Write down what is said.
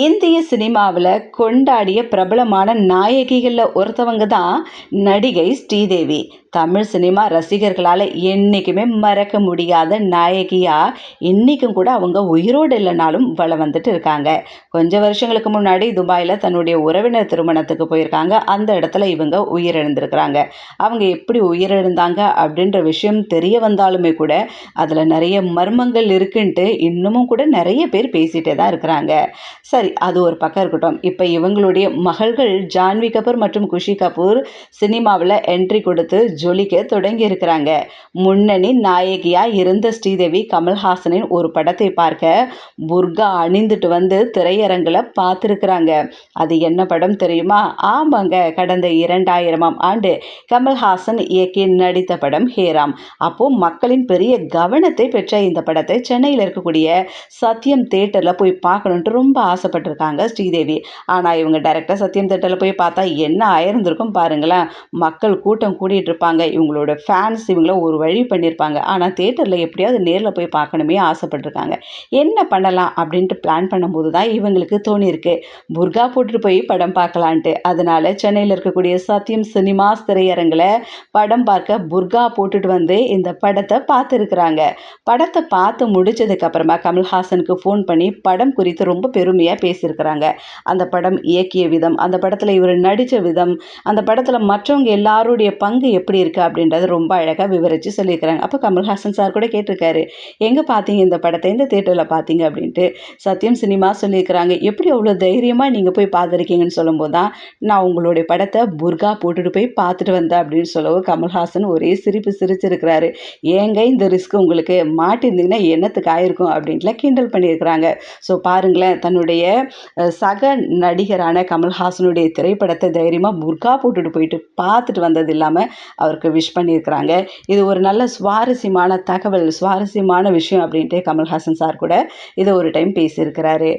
இந்திய சினிமாவில் கொண்டாடிய பிரபலமான நாயகிகளில் ஒருத்தவங்க தான் நடிகை ஸ்ரீதேவி. தமிழ் சினிமா ரசிகர்களால் என்றைக்குமே மறக்க முடியாத நாயகியாக இன்றைக்கும் கூட அவங்க உயிரோடு இல்லைனாலும் வளம் வந்துட்டு இருக்காங்க. கொஞ்சம் வருஷங்களுக்கு முன்னாடி துபாயில் தன்னுடைய உறவினர் திருமணத்துக்கு போயிருக்காங்க. அந்த இடத்துல இவங்க உயிரிழந்திருக்கிறாங்க. அவங்க எப்படி உயிரிழந்தாங்க அப்படின்ற விஷயம் தெரிய வந்தாலுமே கூட அதில் நிறைய மர்மங்கள் இருக்குன்ட்டு இன்னமும் கூட நிறைய பேர் பேசிகிட்டே தான் இருக்கிறாங்க. சரி அது ஒரு பக்கம் இருக்கட்டும். இப்போ இவங்களுடைய மகள்கள் ஜான்வி கபூர் மற்றும் குஷி கபூர் சினிமாவில் என்ட்ரி கொடுத்து ஜொலிக்க தொடங்கி இருக்கிறாங்க. முன்னணி நாயகியாக இருந்த ஸ்ரீதேவி கமல்ஹாசனின் ஒரு படத்தை பார்க்க புர்கா அணிந்துட்டு வந்து திரையரங்கில் பார்த்துருக்குறாங்க. அது என்ன படம் தெரியுமா? ஆமாங்க கடந்த இரண்டாயிரமாம் ஆண்டு கமல்ஹாசன் இயக்கி நடித்த படம் ஹேராம். அப்போ மக்களின் பெரிய கவனத்தை பெற்ற இந்த படத்தை சென்னையில் இருக்கக்கூடிய சத்யம் தேட்டரில் போய் பார்க்கணுன்ட்டு ரொம்ப ஆசைப்பட்டிருக்காங்க ஸ்ரீதேவி. ஆனால் இவங்க டேரக்டாக சத்யம் தேட்டரில் போய் பார்த்தா என்ன ஆயிருந்திருக்கும் பாருங்களேன். மக்கள் கூட்டம் கூடிட்டு இருப்பாங்க. இவங்களோட ஃபேன்ஸ் இவங்கள ஒரு வழி பண்ணியிருப்பாங்க. ஆனால் தேட்டரில் எப்படியாவது நேரில் போய் பார்க்கணுமே ஆசைப்பட்டிருக்காங்க. என்ன பண்ணலாம் அப்படின்ட்டு பிளான் பண்ணும்போது தான் இவங்களுக்கு தோணியிருக்கு. புர்கா போட்டுட்டு போய் படம் பார்க்கலான்ட்டு. அதனால சென்னையில் இருக்கக்கூடிய சத்யம் சினிமாஸ் திரையரங்கில் படம் பார்க்க புர்கா போட்டுட்டு வந்து இந்த படத்தை பார்த்துருக்குறாங்க. படத்தை பார்த்து முடித்ததுக்கப்புறமா கமல்ஹாசனுக்கு ஃபோன் பண்ணி படம் குறித்து ரொம்ப பெருமையாக பேசியிருக்கிறாங்க. அந்த படம் இயக்கிய விதம் அந்த படத்தில் இவர் நடித்த விதம் அந்த படத்தில் மற்றவங்க எல்லாருடைய பங்கு எப்படி இருக்குது அப்படின்றத ரொம்ப அழகாக விவரித்து சொல்லியிருக்கிறாங்க. அப்போ கமல்ஹாசன் சார் கூட கேட்டிருக்காரு எங்கே பார்த்தீங்க இந்த படத்தை? இந்த தேட்டரில் பார்த்தீங்க அப்படின்ட்டு. சத்யம் சினிமா சொல்லியிருக்கிறாங்க எப்படி அவ்வளோ தைரியமாக நீங்கள் போய் பார்த்துருக்கீங்கன்னு சொல்லும்போது தான் நான் உங்களுடைய படத்தை புர்கா போட்டுட்டு போய் பார்த்துட்டு வந்தேன் அப்படின்னு சொல்லவும் கமல்ஹாசன் ஒரே சிரிப்பு சிரிச்சிருக்கிறாரு. ஏங்க இந்த ரிஸ்க் உங்களுக்கு மாட்டிருந்தீங்கன்னா என்னத்துக்கு ஆயிருக்கும்? அப்படின்ட்டுலாம் கிண்டல் பண்ணியிருக்கிறாங்க. ஸோ பாருங்களேன் தன்னுடைய சக நடிகரான கமல்ஹாசனுடைய திரைப்படத்தை தைரியமாக புர்கா போட்டுட்டு போயிட்டு பார்த்துட்டு வந்தது இல்லாமல் அவருக்கு விஷ் பண்ணியிருக்கிறாங்க. இது ஒரு நல்ல சுவாரஸ்யமான தகவல் சுவாரஸ்யமான விஷயம் அப்படின்ட்டு கமல்ஹாசன் சார் கூட இதை ஒரு டைம் பேசியிருக்கிறாரு.